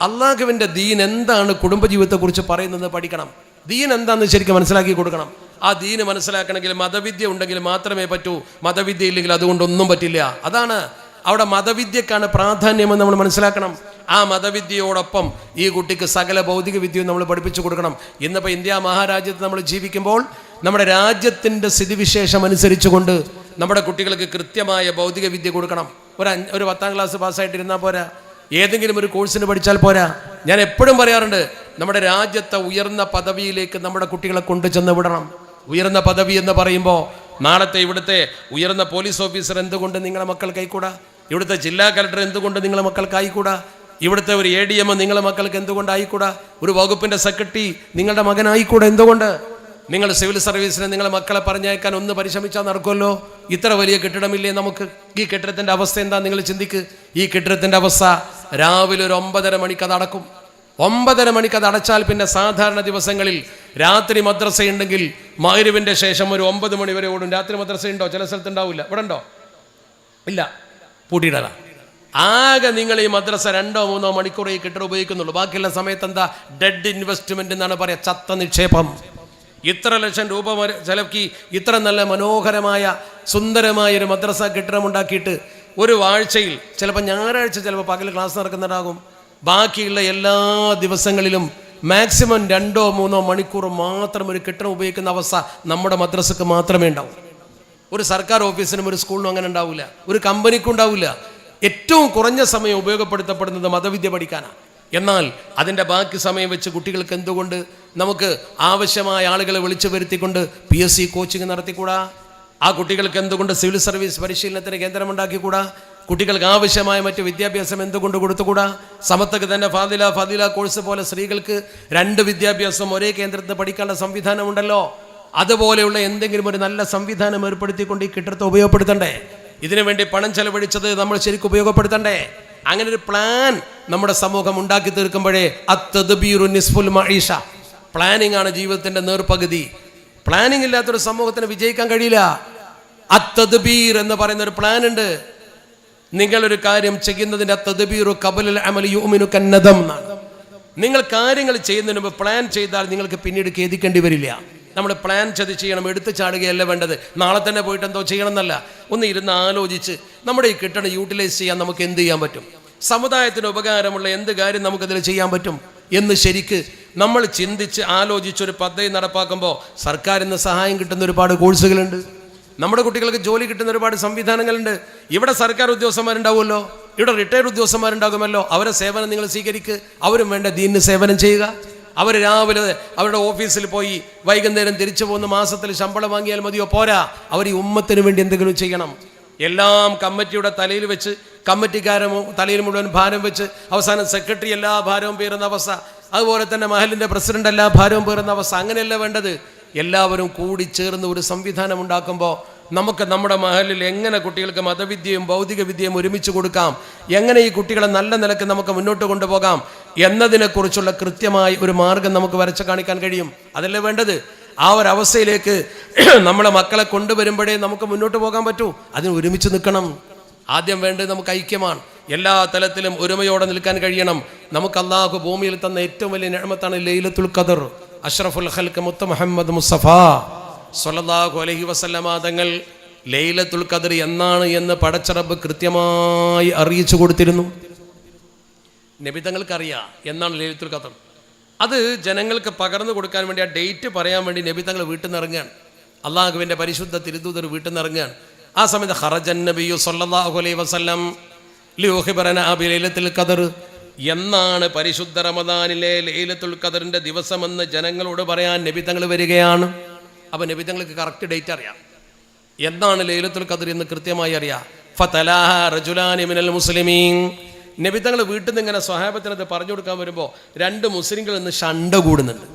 അള്ളാഹുവിന്റെ ദീൻ എന്താണ് കുടുംബജീവിതത്തെക്കുറിച്ച് പറയുന്നത് പഠിക്കണം. ദീൻ എന്താണെന്ന് ശരിക്കും മനസ്സിലാക്കി കൊടുക്കണം. ആ ദീന് മനസ്സിലാക്കണമെങ്കിൽ മതവിദ്യ ഉണ്ടെങ്കിൽ മാത്രമേ പറ്റൂ. മതവിദ്യ ഇല്ലെങ്കിൽ അതുകൊണ്ടൊന്നും പറ്റില്ല. അതാണ് അവിടെ മതവിദ്യക്കാണ് പ്രാധാന്യമെന്ന് നമ്മൾ മനസ്സിലാക്കണം. ആ മതവിദ്യയോടൊപ്പം ഈ കുട്ടിക്ക് സകല ഭൗതിക വിദ്യയും നമ്മൾ പഠിപ്പിച്ചു കൊടുക്കണം. ഇന്നിപ്പോൾ ഇന്ത്യ മഹാരാജ്യത്ത് നമ്മൾ ജീവിക്കുമ്പോൾ നമ്മുടെ രാജ്യത്തിന്റെ സ്ഥിതിവിശേഷം അനുസരിച്ചുകൊണ്ട് നമ്മുടെ കുട്ടികൾക്ക് കൃത്യമായ ഭൗതിക വിദ്യ കൊടുക്കണം. ഒരു ഒരു പത്താം ക്ലാസ് പാസ്സായിട്ടിരുന്നാൽ പോരാ. ഏതെങ്കിലും ഒരു കോഴ്സിന് പഠിച്ചാൽ പോരാ. ഞാൻ എപ്പോഴും പറയാറുണ്ട് നമ്മുടെ രാജ്യത്തെ ഉയർന്ന പദവിയിലേക്ക് നമ്മുടെ കുട്ടികളെ കൊണ്ടുചെന്ന് വിടണം. ഉയർന്ന പദവി എന്ന് പറയുമ്പോൾ നാളത്തെ ഇവിടുത്തെ ഉയർന്ന പോലീസ് ഓഫീസർ എന്തുകൊണ്ട് നിങ്ങളെ മക്കൾക്കായിക്കൂടാ ഇവിടുത്തെ ജില്ലാ കലക്ടർ എന്തുകൊണ്ട് നിങ്ങളെ മക്കൾക്ക് ആയിക്കൂടാ? ഇവിടുത്തെ ഒരു എ ഡി എം നിങ്ങളെ മക്കൾക്ക് എന്തുകൊണ്ട് ആയിക്കൂടാ? ഒരു വകുപ്പിന്റെ സെക്രട്ടറി നിങ്ങളുടെ മകനായിക്കൂടാ എന്തുകൊണ്ട്? നിങ്ങൾ സിവിൽ സർവീസിന് നിങ്ങളെ മക്കളെ പറഞ്ഞയക്കാൻ ഒന്ന് പരിശ്രമിച്ചാൽ നടക്കുമല്ലോ? ഇത്ര വലിയ കെട്ടിടമില്ലേ നമുക്ക്? ഈ കെട്ടിടത്തിന്റെ അവസ്ഥ എന്താ നിങ്ങൾ ചിന്തിക്ക്? ഈ കെട്ടിടത്തിന്റെ അവസ്ഥ രാവിലെ ഒരു ഒമ്പതര മണിക്ക് അത് അടക്കും. ഒമ്പതര മണിക്ക് അത് അടച്ചാൽ പിന്നെ സാധാരണ ദിവസങ്ങളിൽ രാത്രി മദ്രസയുണ്ടെങ്കിൽ മകരുവിന്റെ ശേഷം ഒരു ഒമ്പത് മണി വരെ ഓടും. രാത്രി മദ്രസ ഉണ്ടോ ചില സ്ഥലത്ത് ഉണ്ടാവില്ല ഇവിടെ ഉണ്ടോ ഇല്ല. പൂട്ടിയിടല. ആകെ നിങ്ങൾ ഈ മദ്രസ രണ്ടോ മൂന്നോ മണിക്കൂറേ ഈ കെട്ടിടം ഉപയോഗിക്കുന്നുള്ളൂ. ബാക്കിയുള്ള സമയത്ത് എന്താ ഡെഡ് ഇൻവെസ്റ്റ്മെന്റ് എന്നാണ് പറയാ. ചത്ത നിക്ഷേപം. ഇത്ര ലക്ഷം രൂപ ചിലക്കി ഇത്ര നല്ല മനോഹരമായ സുന്ദരമായ ഒരു മദ്രസ കെട്ടിടം ഉണ്ടാക്കിയിട്ട് ഒരു ആഴ്ചയിൽ ചിലപ്പോൾ ഞായറാഴ്ച ചിലപ്പോൾ പകൽ ക്ലാസ് നടക്കുന്നുണ്ടാകും ബാക്കിയുള്ള എല്ലാ ദിവസങ്ങളിലും മാക്സിമം രണ്ടോ മൂന്നോ മണിക്കൂർ മാത്രം ഒരു കെട്ടിടം ഉപയോഗിക്കുന്ന അവസ്ഥ നമ്മുടെ മദ്രസക്ക് മാത്രമേ ഉണ്ടാവൂ. ഒരു സർക്കാർ ഓഫീസിനും ഒരു സ്കൂളിനും അങ്ങനെ ഉണ്ടാവില്ല ഒരു കമ്പനിക്കും ഉണ്ടാവില്ല ഏറ്റവും കുറഞ്ഞ സമയം ഉപയോഗപ്പെടുത്തപ്പെടുന്നത് മതവിദ്യ പഠിക്കാനാണ് എന്നാൽ അതിന്റെ ബാക്കി സമയം വെച്ച് കുട്ടികൾക്ക് എന്തുകൊണ്ട് നമുക്ക് ആവശ്യമായ ആളുകളെ വിളിച്ചു വരുത്തിക്കൊണ്ട് പി എസ് സി കോച്ചിങ് നടത്തിക്കൂടാ? ആ കുട്ടികൾക്ക് എന്തുകൊണ്ട് സിവിൽ സർവീസ് പരിശീലനത്തിന് കേന്ദ്രമുണ്ടാക്കിക്കൂടാ? കുട്ടികൾക്ക് ആവശ്യമായ മറ്റ് വിദ്യാഭ്യാസം എന്തുകൊണ്ട് കൊടുത്തുകൂടാ? സമത്തക്ക് തന്നെ ഫാദില ഫാദില കോഴ്സ് പോലെ സ്ത്രീകൾക്ക് രണ്ട് വിദ്യാഭ്യാസം ഒരേ കേന്ദ്രത്തിൽ പഠിക്കാനുള്ള സംവിധാനമുണ്ടല്ലോ. അതുപോലെയുള്ള എന്തെങ്കിലും ഒരു നല്ല സംവിധാനം ഏർപ്പെടുത്തിക്കൊണ്ട് ഈ കെട്ടിടത്തെ ഉപയോഗപ്പെടുത്തണ്ടേ? ഇതിനുവേണ്ടി പണം ചെലവഴിച്ചത് നമ്മൾ ശരിക്കും ഉപയോഗപ്പെടുത്തണ്ടേ? അങ്ങനെ ഒരു പ്ലാൻ നമ്മുടെ സമൂഹം ഉണ്ടാക്കി തീർക്കുമ്പോഴേ അത്തദ്ബീറു നിസ്ഫുൽ മഴീഷ പ്ലാനിംഗ് ആണ് ജീവിതത്തിന്റെ നേർപകുതി. പ്ലാനിംഗ് ഇല്ലാത്തൊരു സമൂഹത്തിന് വിജയിക്കാൻ കഴിയില്ല. അത്തദ്ബീർ എന്ന് പറയുന്ന ഒരു പ്ലാൻ ഉണ്ട്. നിങ്ങളൊരു കാര്യം ചെയ്യുന്നതിന്റെ തദ്ബീറു കബലുൽ അമലി യുമിനു കന്നദം എന്നാണ്. നിങ്ങൾ കാര്യങ്ങൾ ചെയ്യുന്നതിന് മുമ്പ് പ്ലാൻ ചെയ്താൽ നിങ്ങൾക്ക് പിന്നീട് ഖേദിക്കേണ്ടി വരില്ല. നമ്മൾ പ്ലാൻ ചെയ്ത് ചെയ്യണം എടുത്തു ചാടുകയല്ല വേണ്ടത്. നാളെ തന്നെ പോയിട്ട് എന്തോ ചെയ്യണം എന്നല്ല ഒന്ന് ഇരുന്ന് ആലോചിച്ച് നമ്മുടെ ഈ കിട്ടണം യൂട്ടിലൈസ് ചെയ്യാൻ നമുക്ക് എന്ത് ചെയ്യാൻ പറ്റും? സമുദായത്തിന് ഉപകാരമുള്ള എന്ത് കാര്യം നമുക്കതിൽ ചെയ്യാൻ പറ്റും? എന്ന് ശരിക്ക് നമ്മൾ ചിന്തിച്ച് ആലോചിച്ചൊരു പദ്ധതി നടപ്പാക്കുമ്പോൾ സർക്കാരിൽ നിന്ന് സഹായം കിട്ടുന്ന ഒരുപാട് കോഴ്സുകളുണ്ട്. നമ്മുടെ കുട്ടികൾക്ക് ജോലി കിട്ടുന്ന ഒരുപാട് സംവിധാനങ്ങളുണ്ട്. ഇവിടെ സർക്കാർ ഉദ്യോഗസ്ഥന്മാരുണ്ടാവുമല്ലോ. ഇവിടെ റിട്ടയർഡ് ഉദ്യോഗസ്ഥന്മാരുണ്ടാകുമല്ലോ. അവരെ സേവനം നിങ്ങൾ സ്വീകരിക്കുക അവരും വേണ്ട ദീനിന് സേവനം ചെയ്യുക. അവർ രാവിലെ അവരുടെ ഓഫീസിൽ പോയി വൈകുന്നേരം തിരിച്ചു പോകുന്ന മാസത്തിൽ ശമ്പളം വാങ്ങിയാൽ മതിയോ? പോരാ. അവർ ഈ ഉമ്മത്തിന് വേണ്ടി എന്തെങ്കിലും ചെയ്യണം. എല്ലാം കമ്മിറ്റിയുടെ തലയിൽ വെച്ച് കമ്മിറ്റിക്കാരും തലയിൽ മുഴുവൻ ഭാരം വെച്ച് അവസാനം സെക്രട്ടറി എല്ലാ ഭാരവും പേരുന്ന അവസ്ഥ. അതുപോലെ തന്നെ മഹലിന്റെ പ്രസിഡന്റ് എല്ലാ ഭാരവും പേരുന്ന അവസ്ഥ. അങ്ങനെയല്ല വേണ്ടത്. എല്ലാവരും കൂടി ചേർന്ന് ഒരു സംവിധാനം ഉണ്ടാക്കുമ്പോൾ നമുക്ക് നമ്മുടെ മഹലിൽ എങ്ങനെ കുട്ടികൾക്ക് മതവിദ്യയും ഭൗതിക വിദ്യയും ഒരുമിച്ച് കൊടുക്കാം? എങ്ങനെ ഈ കുട്ടികളെ നല്ല നിലയ്ക്ക് നമുക്ക് മുന്നോട്ട് കൊണ്ടുപോകാം? എന്നതിനെക്കുറിച്ചുള്ള കൃത്യമായി ഒരു മാർഗം നമുക്ക് വരച്ച് കാണിക്കാൻ കഴിയും. അതല്ലേ വേണ്ടത്? ആ ഒരു അവസ്ഥയിലേക്ക് നമ്മളെ മക്കളെ കൊണ്ടുവരുമ്പോഴേ നമുക്ക് മുന്നോട്ട് പോകാൻ പറ്റൂ. അതിന് ഒരുമിച്ച് നിൽക്കണം. ആദ്യം വേണ്ടത് നമുക്ക് ഐക്യമാണ്. എല്ലാ തലത്തിലും ഒരുമയോടെ നിൽക്കാൻ കഴിയണം. നമുക്ക് അള്ളാഹു ഭൂമിയിൽ തന്ന ഏറ്റവും വലിയ നിഴമത്താണ് ലൈലത്തുൽ ഖദർ. അഷ്റഫുൽ ഹൽക്ക് മുത്ത മുഹമ്മദ് മുസ്തഫ. സൊല്ലാഹു അലഹി വസല്ലമ തങ്ങൾ ലൈലത്തുൽ ഖദർ എന്നാണ് എന്ന് പടച്ചറബ് കൃത്യമായി അറിയിച്ചു കൊടുത്തിരുന്നു. നബിതങ്ങൾക്കറിയാം എന്നാണ് ലൈലത്തുൽ ഖദർ. അത് ജനങ്ങൾക്ക് പകർന്നു കൊടുക്കാൻ വേണ്ടി ആ ഡേറ്റ് പറയാൻ വേണ്ടി നബിതങ്ങൾ വീട്ടിൽ നിന്ന് ഇറങ്ങുകയാണ് അള്ളാഹുവിന്റെ പരിശുദ്ധ തിരുദൂതർ വീട്ടിൽ നിന്ന് ഇറങ്ങുകയാണ് ആ സമയത്ത് ഹറജൻ നബിയു സല്ലല്ലാഹു അലൈഹി വസല്ലം ലിയോഹിബറന അബി ലൈലത്തുൽ ഖദർ. എന്നാണ് പരിശുദ്ധ റമദാനിലെ ലൈലത്തുൽ ഖദറിന്റെ ദിവസമെന്ന് ജനങ്ങളോട് പറയാൻ നബിതങ്ങൾ വരികയാണ്. അപ്പോൾ നബിതങ്ങൾക്ക് കറക്റ്റ് ഡേറ്റ് അറിയാം. എന്നാണ് ലൈലത്തുൽ ഖദർ എന്ന് കൃത്യമായി അറിയാം. ഫതലാഹ മുസ്ലിമീൻ. നബിതങ്ങൾ വീട്ടിൽ നിന്ന് ഇങ്ങനെ സ്വഹാബത്തിനത് പറഞ്ഞു കൊടുക്കാൻ വരുമ്പോൾ രണ്ട് മുസ്ലിങ്ങൾ ഇന്ന് ഷണ്ട കൂടുന്നുണ്ട്.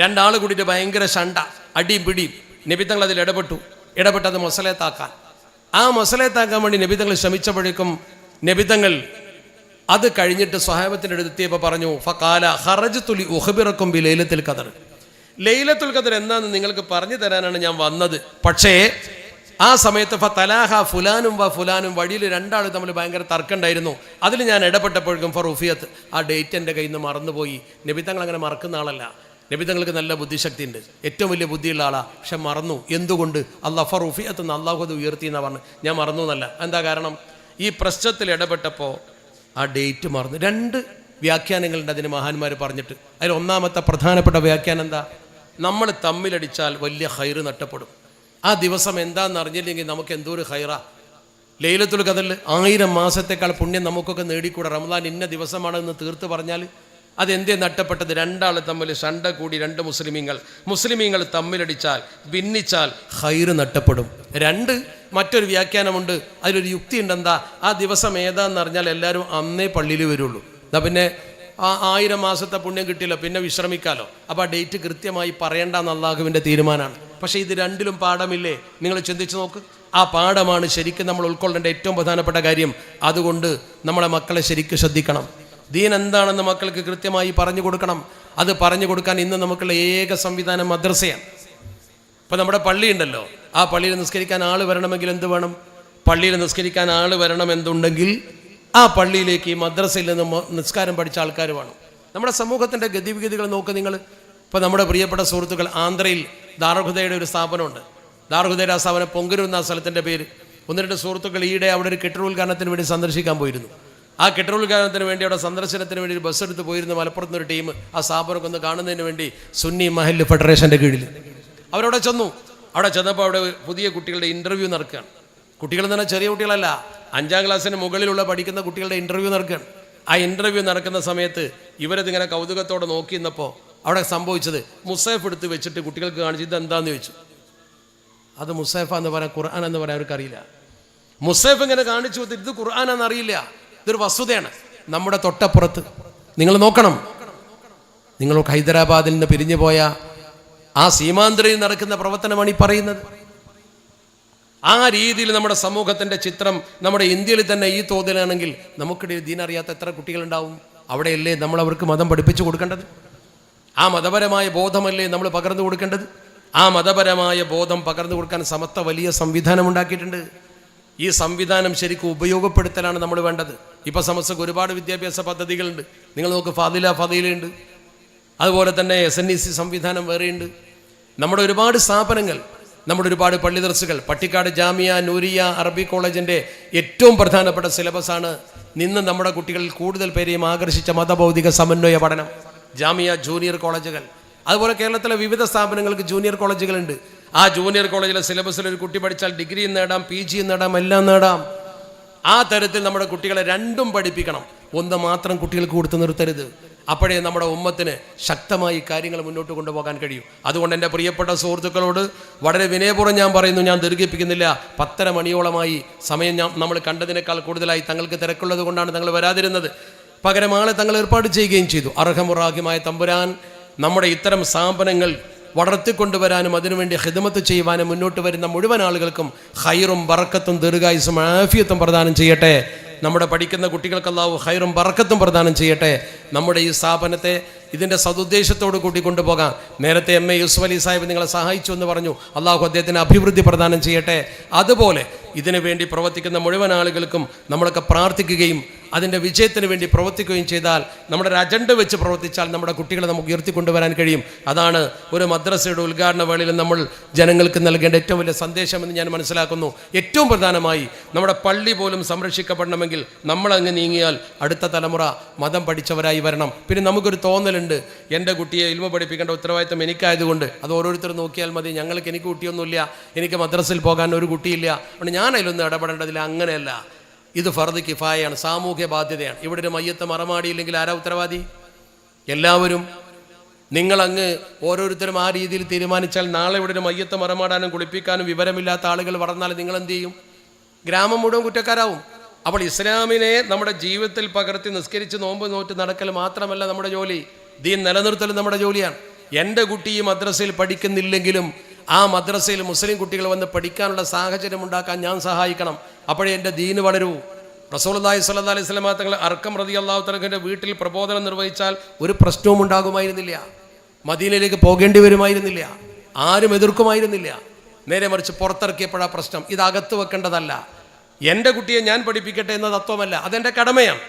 രണ്ടാൾ കൂടിയിട്ട് ഭയങ്കര ഷണ്ട അടിയും പിടിയും. നബിതങ്ങൾ അതിൽ ഇടപെട്ടു. ഇടപെട്ട് അത് മൊസലേത്താക്കാൻ. ആ മൊസലേത്താക്കാൻ വേണ്ടി നബിതങ്ങൾ ശ്രമിച്ചപ്പോഴേക്കും നബിതങ്ങൾ അത് കഴിഞ്ഞിട്ട് സ്വഹാബത്തിന്റെ അടുത്തെത്തിയപ്പോൾ പറഞ്ഞു ഫക്കാല ഹറജ് തുലി ഉഹബിറക്കും ബി ലൈലത്തിൽ ഖദർ. ലൈലത്തുൽ ഖദർ എന്താണെന്ന് നിങ്ങൾക്ക് പറഞ്ഞു തരാനാണ് ഞാൻ വന്നത്. പക്ഷേ ആ സമയത്ത് ഫ തലാഹ ഫുലാനും വ ഫുലാനും വഴിയിൽ രണ്ടാൾ തമ്മിൽ ഭയങ്കര തർക്കമുണ്ടായിരുന്നു. അതിൽ ഞാൻ ഇടപെട്ടപ്പോഴേക്കും ഫർ ഉഫിയത്ത് ആ ഡേറ്റ് എന്റെ കയ്യിൽ നിന്ന് മറന്നുപോയി. നബിതങ്ങൾ അങ്ങനെ മറക്കുന്ന ആളല്ല. നബിതങ്ങൾക്ക് നല്ല ബുദ്ധിശക്തി ഉണ്ട് ഏറ്റവും വലിയ ബുദ്ധിയുള്ള ആളാണ് പക്ഷെ മറന്നു. എന്തുകൊണ്ട്? അള്ളാഹ് ഫറൂഫിയത്ത് നിന്ന് അള്ളാഹു അത് ഉയർത്തി എന്നാണ് പറഞ്ഞു. ഞാൻ മറന്നു എന്നല്ല. എന്താ കാരണം? ഈ പ്രശ്നത്തിൽ ഇടപെട്ടപ്പോൾ ആ ഡേറ്റ് മറന്നു. രണ്ട് വ്യാഖ്യാനങ്ങളുണ്ട് അതിന് മഹാന്മാർ പറഞ്ഞിട്ട്. അതിൽ ഒന്നാമത്തെ പ്രധാനപ്പെട്ട വ്യാഖ്യാനം എന്താ? നമ്മൾ തമ്മിലടിച്ചാൽ വലിയ ഹൈറ് നഷ്ടപ്പെടും. ആ ദിവസം എന്താണെന്ന് അറിഞ്ഞില്ലെങ്കിൽ നമുക്ക് എന്തോ ഒരു ഹൈറാ ലൈലത്തുൽ കതൽ ആയിരം മാസത്തേക്കാൾ പുണ്യം നമുക്കൊക്കെ നേടിക്കൂടെ. റമദാൻ ഇന്ന ദിവസമാണെന്ന് തീർത്ത് പറഞ്ഞാൽ അതെന്തേ നട്ടപ്പെട്ടത് രണ്ടാൾ തമ്മിൽ ശണ്ട കൂടി രണ്ട് മുസ്ലിമീങ്ങൾ. മുസ്ലിമീങ്ങൾ തമ്മിലടിച്ചാൽ ഭിന്നിച്ചാൽ ഹൈറ് നട്ടപ്പെടും രണ്ട് മറ്റൊരു വ്യാഖ്യാനമുണ്ട്. അതിലൊരു യുക്തി ഉണ്ടെന്താ ആ ദിവസം ഏതാന്ന് അറിഞ്ഞാൽ എല്ലാവരും അന്നേ പള്ളിയിൽ വരുള്ളൂ. എന്നാ പിന്നെ ആ ആയിരം മാസത്തെ പുണ്യം കിട്ടിയല്ലോ പിന്നെ വിശ്രമിക്കാലോ. അപ്പോൾ ആ ഡേറ്റ് കൃത്യമായി പറയേണ്ടെന്ന് അള്ളാഹുവിന്റെ തീരുമാനമാണ്. പക്ഷേ ഇത് രണ്ടിലും പാഠമില്ലേ? നിങ്ങൾ ചിന്തിച്ച് നോക്ക്. ആ പാഠമാണ് ശരിക്കും നമ്മൾ ഉൾക്കൊള്ളേണ്ട ഏറ്റവും പ്രധാനപ്പെട്ട കാര്യം. അതുകൊണ്ട് നമ്മളെ മക്കളെ ശരിക്കും ശ്രദ്ധിക്കണം. ദീൻ എന്താണെന്ന് മക്കൾക്ക് കൃത്യമായി പറഞ്ഞു കൊടുക്കണം. അത് പറഞ്ഞു കൊടുക്കാൻ ഇന്ന് നമുക്കുള്ള ഏക സംവിധാനം മദ്രസയാണ്. ഇപ്പം നമ്മുടെ പള്ളി ഉണ്ടല്ലോ. ആ പള്ളിയിൽ നിസ്കരിക്കാൻ ആൾ വരണമെങ്കിൽ എന്ത് വേണം? പള്ളിയിൽ നിസ്കരിക്കാൻ ആൾ വരണം എന്തുണ്ടെങ്കിൽ ആ പള്ളിയിലേക്ക് ഈ മദ്രസയിൽ നിന്ന് നിസ്കാരം പഠിച്ച ആൾക്കാർ വേണം. നമ്മുടെ സമൂഹത്തിന്റെ ഗതിവിഗതികൾ നോക്ക് നിങ്ങൾ. ഇപ്പോൾ നമ്മുടെ പ്രിയപ്പെട്ട സുഹൃത്തുക്കൾ ആന്ധ്രയിൽ ദാർഹുദയുടെ ഒരു സ്ഥാപനമുണ്ട്. ദാർഹുദയുടെ ആ സ്ഥാപനം പൊങ്കരൂർ എന്ന സ്ഥലത്തിന്റെ പേര്. ഒന്ന് രണ്ട് സുഹൃത്തുക്കൾ ഈയിടെ അവിടെ ഒരു കെട്ടിട ഉദ്ഘാടനത്തിന് വേണ്ടി സന്ദർശിക്കാൻ പോയിരുന്നു. ആ കെട്ടിടോദ്ഘാടനത്തിന് വേണ്ടി അവിടെ സന്ദർശനത്തിന് വേണ്ടി ഒരു ബസ് എടുത്ത് പോയിരുന്ന മലപ്പുറത്ത് ഒരു ടീം ആ സ്ഥാപനമൊക്കെ ഒന്ന് കാണുന്നതിന് വേണ്ടി സുന്നി മഹൽ ഫെഡറേഷന്റെ കീഴിൽ. അവരവിടെ ചെന്നു. അവിടെ ചെന്നപ്പോൾ അവിടെ പുതിയ കുട്ടികളുടെ ഇന്റർവ്യൂ നടക്കുകയാണ്. കുട്ടികൾ എന്ന് പറഞ്ഞാൽ ചെറിയ കുട്ടികളല്ല അഞ്ചാം ക്ലാസ്സിന് മുകളിലുള്ള പഠിക്കുന്ന കുട്ടികളുടെ ഇന്റർവ്യൂ നടക്കുകയാണ്. ആ ഇന്റർവ്യൂ നടക്കുന്ന സമയത്ത് ഇവരതിങ്ങനെ കൗതുകത്തോടെ നോക്കി നിന്നപ്പോൾ അവിടെ സംഭവിച്ചത് മുസൈഫ് എടുത്ത് വെച്ചിട്ട് കുട്ടികൾക്ക് കാണിച്ചു എന്താണെന്ന് ചോദിച്ചു. അത് മുസൈഫ എന്ന് പറയാൻ ഖുർആൻ എന്ന് പറയാൻ അവർക്കറിയില്ല. മുസൈഫ് ഇങ്ങനെ കാണിച്ചു കൊടുത്തിട്ട് ഇത് ഖുർആൻ അറിയില്ല. ഇതൊരു വസ്തുതയാണ് നമ്മുടെ തൊട്ടപ്പുറത്ത്. നിങ്ങൾ നോക്കണം. നിങ്ങൾ ഹൈദരാബാദിൽ നിന്ന് പിരിഞ്ഞു പോയ ആ സീമാന്തരയിൽ നടക്കുന്ന പ്രവർത്തനമാണ് ഈ പറയുന്നത്. ആ രീതിയിൽ നമ്മുടെ സമൂഹത്തിന്റെ ചിത്രം നമ്മുടെ ഇന്ത്യയിൽ തന്നെ ഈ തോതിലാണെങ്കിൽ നമുക്കിടയിൽ ദീനറിയാത്ത എത്ര കുട്ടികളുണ്ടാവും? അവിടെയല്ലേ നമ്മൾ അവർക്ക് മതം പഠിപ്പിച്ചു കൊടുക്കേണ്ടത്? ആ മതപരമായ ബോധമല്ലേ നമ്മൾ പകർന്നു കൊടുക്കേണ്ടത്? ആ മതപരമായ ബോധം പകർന്നു കൊടുക്കാൻ സമത്വ വലിയ സംവിധാനം ഉണ്ടാക്കിയിട്ടുണ്ട്. ഈ സംവിധാനം ശരിക്കും ഉപയോഗപ്പെടുത്തലാണ് നമ്മൾ വേണ്ടത്. ഇപ്പം സമസ്തക്ക് ഒരുപാട് വിദ്യാഭ്യാസ പദ്ധതികളുണ്ട്. നിങ്ങൾ നോക്ക് ഫാദില ഫതിലുണ്ട് അതുപോലെ തന്നെ എസ് എൻ ഇ സി സംവിധാനം വേറെയുണ്ട്. നമ്മുടെ ഒരുപാട് സ്ഥാപനങ്ങൾ നമ്മുടെ ഒരുപാട് പള്ളി ദർസുകൾ പട്ടിക്കാട് ജാമിയ നൂരിയ അറബി കോളേജിന്റെ ഏറ്റവും പ്രധാനപ്പെട്ട സിലബസാണ് നിന്ന് നമ്മുടെ കുട്ടികളിൽ കൂടുതൽ പേരെയും ആകർഷിച്ച മതഭൗതിക സമന്വയ പഠനം. ജാമിയ ജൂനിയർ കോളേജുകൾ. അതുപോലെ കേരളത്തിലെ വിവിധ സ്ഥാപനങ്ങൾക്ക് ജൂനിയർ കോളേജുകളുണ്ട്. ആ ജൂനിയർ കോളേജിലെ സിലബസിൽ ഒരു കുട്ടി പഠിച്ചാൽ ഡിഗ്രിയും നേടാം പി ജിയും നേടാം എല്ലാം നേടാം. ആ തരത്തിൽ നമ്മുടെ കുട്ടികളെ രണ്ടും പഠിപ്പിക്കണം. ഒന്ന് മാത്രം കുട്ടികൾക്ക് കൊടുത്തു നിർത്തരുത്. അപ്പോഴേ നമ്മുടെ ഉമ്മത്തിന് ശക്തമായി കാര്യങ്ങൾ മുന്നോട്ട് കൊണ്ടുപോകാൻ കഴിയും. അതുകൊണ്ട് എന്റെ പ്രിയപ്പെട്ട സുഹൃത്തുക്കളോട് വളരെ വിനയപൂർവം ഞാൻ പറയുന്നു ഞാൻ ദീർഘിപ്പിക്കുന്നില്ല. പത്തര മണിയോളമായി സമയം ഞാൻ നമ്മൾ കണ്ടതിനേക്കാൾ കൂടുതലായി തങ്ങൾക്ക് തിരക്കുള്ളത് കൊണ്ടാണ് തങ്ങൾ വരാതിരുന്നത്. പകരം ആളെ തങ്ങൾ ഏർപ്പാട് ചെയ്യുകയും ചെയ്തു. അർഹമുറാഹിമായ തമ്പുരാൻ നമ്മുടെ ഇത്തരം സ്ഥാപനങ്ങൾ വളർത്തിക്കൊണ്ടുവരാനും അതിനുവേണ്ടി ഹിദമത്ത് ചെയ്യുവാനും മുന്നോട്ട് വരുന്ന മുഴുവൻ ആളുകൾക്കും ഹൈറും ബറക്കത്തും ദീർഘായുസും ആഫിയത്തും പ്രദാനം ചെയ്യട്ടെ. നമ്മുടെ പഠിക്കുന്ന കുട്ടികൾക്ക് അല്ലാഹു ഹൈറും ബറക്കത്തും പ്രദാനം ചെയ്യട്ടെ. നമ്മുടെ ഈ സ്ഥാപനത്തെ ഇതിന്റെ സതുദ്ദേശത്തോട് കൂട്ടി കൊണ്ടുപോകാം. നേരത്തെ എം എ യൂസുഫ് അലി സാഹിബ് നിങ്ങളെ സഹായിച്ചു എന്ന് പറഞ്ഞു. അള്ളാഹു അദ്ദേഹത്തിന് അഭിവൃദ്ധി പ്രദാനം ചെയ്യട്ടെ. അതുപോലെ ഇതിനു വേണ്ടി പ്രവർത്തിക്കുന്ന മുഴുവൻ ആളുകൾക്കും നമ്മളൊക്കെ പ്രാർത്ഥിക്കുകയും അതിന്റെ വിജയത്തിന് വേണ്ടി പ്രവർത്തിക്കുകയും ചെയ്താൽ നമ്മുടെ ഒരു അജണ്ട വെച്ച് പ്രവർത്തിച്ചാൽ നമ്മുടെ കുട്ടികളെ നമുക്ക് ഉയർത്തിക്കൊണ്ടുവരാൻ കഴിയും. അതാണ് ഒരു മദ്രസയുടെ ഉദ്ഘാടന വേളയിൽ നമ്മൾ ജനങ്ങൾക്ക് നൽകേണ്ട ഏറ്റവും വലിയ സന്ദേശമെന്ന് ഞാൻ മനസ്സിലാക്കുന്നു. ഏറ്റവും പ്രധാനമായി നമ്മുടെ പള്ളി പോലും സംരക്ഷിക്കപ്പെടണമെങ്കിൽ നമ്മളങ്ങ് നീങ്ങിയാൽ അടുത്ത തലമുറ മതം പഠിച്ചവരായി വരണം. പിന്നെ നമുക്കൊരു തോന്നലുണ്ട്. എന്റെ കുട്ടിയെ ഇൽമ പഠിപ്പിക്കേണ്ട ഉത്തരവാദിത്തം എനിക്കായതുകൊണ്ട് അത് ഓരോരുത്തർ നോക്കിയാൽ മതി. ഞങ്ങൾക്ക് എനിക്ക് കുട്ടിയൊന്നുമില്ല. എനിക്ക് മദ്രസയിൽ പോകാൻ ഒരു കുട്ടിയില്ല. അതുകൊണ്ട് ഞാൻ അതിലൊന്നും ഇടപെടേണ്ടതില്ല. അങ്ങനെയല്ല. ഇത് ഫർദ് കിഫായാണ് സാമൂഹ്യ ബാധ്യതയാണ്. ഇവിടെ ഒരു മയ്യത്ത് മറമാടിയില്ലെങ്കിൽ ആരാ ഉത്തരവാദി? എല്ലാവരും നിങ്ങളങ്ങ് ഓരോരുത്തരും ആ രീതിയിൽ തീരുമാനിച്ചാൽ നാളെ ഇവിടെ ഒരു മയ്യത്ത് മറമാടാനും കുളിപ്പിക്കാനും വിവരമില്ലാത്ത ആളുകൾ വളർന്നാൽ നിങ്ങൾ എന്ത് ചെയ്യും? ഗ്രാമം മുഴുവൻ കുറ്റക്കാരാവും. അപ്പോൾ ഇസ്ലാമിനെ നമ്മുടെ ജീവിതത്തിൽ പകർത്തി നിസ്കരിച്ച് നോമ്പ് നോറ്റ് നടക്കൽ മാത്രമല്ല നമ്മുടെ ജോലി. ദീൻ നിലനിർത്തൽ നമ്മുടെ ജോലിയാണ്. എന്റെ കുട്ടി ഈ മദ്രസയിൽ പഠിക്കുന്നില്ലെങ്കിലും ആ മദ്രസയിൽ മുസ്ലിം കുട്ടികൾ വന്ന് പഠിക്കാനുള്ള സാഹചര്യം ഉണ്ടാക്കാൻ ഞാൻ സഹായിക്കണം. അപ്പോഴേ എന്റെ ദീന് വളരൂ. റസൂലുള്ളാഹി സ്വല്ലല്ലാഹി അലൈഹി വസല്ലമ തങ്ങൾ അർക്കം റതി അള്ളാഹു തലഖിന്റെ വീട്ടിൽ പ്രബോധനം നിർവഹിച്ചാൽ ഒരു പ്രശ്നവും ഉണ്ടാകുമായിരുന്നില്ല. മദീനയിലേക്ക് പോകേണ്ടി വരുമായിരുന്നില്ല. ആരും എതിർക്കുമായിരുന്നില്ല. നേരെ മറിച്ച് പുറത്തിറക്കിയപ്പോഴാ പ്രശ്നം. ഇത് അകത്ത് വെക്കേണ്ടതല്ല. എന്റെ കുട്ടിയെ ഞാൻ പഠിപ്പിക്കട്ടെ എന്ന തത്വമല്ല. അതെന്റെ കടമയാണ്.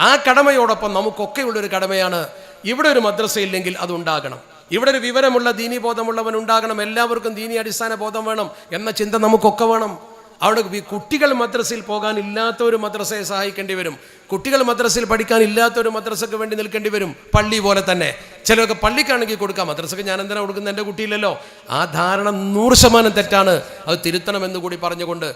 ആ കടമയോടൊപ്പം നമുക്കൊക്കെയുള്ളൊരു കടമയാണ്. ഇവിടെ ഒരു മദ്രസയില്ലെങ്കിൽ അതുണ്ടാകണം ഇവിടെ ഒരു വിവരമുള്ള ദീനി ബോധമുള്ളവൻ ഉണ്ടാകണം. എല്ലാവർക്കും ദീനി അടിസ്ഥാന ബോധം വേണം എന്ന ചിന്ത നമുക്കൊക്കെ വേണം. അവിടെ കുട്ടികൾ മദ്രസയിൽ പോകാൻ ഒരു മദ്രസയെ സഹായിക്കേണ്ടി വരും. കുട്ടികൾ മദ്രസയിൽ പഠിക്കാൻ ഇല്ലാത്ത ഒരു മദ്രസയ്ക്ക് വേണ്ടി നിൽക്കേണ്ടി വരും. പള്ളി പോലെ തന്നെ. ചിലർക്ക് പള്ളിക്കാണെങ്കിൽ കൊടുക്കാം. മദ്രസയ്ക്ക് ഞാൻ എന്തിനാ കൊടുക്കുന്നത്? എന്റെ കുട്ടിയില്ലല്ലോ. ആ ധാരണ നൂറ് ശതമാനം തെറ്റാണ്. അത് തിരുത്തണമെന്ന് കൂടി പറഞ്ഞുകൊണ്ട്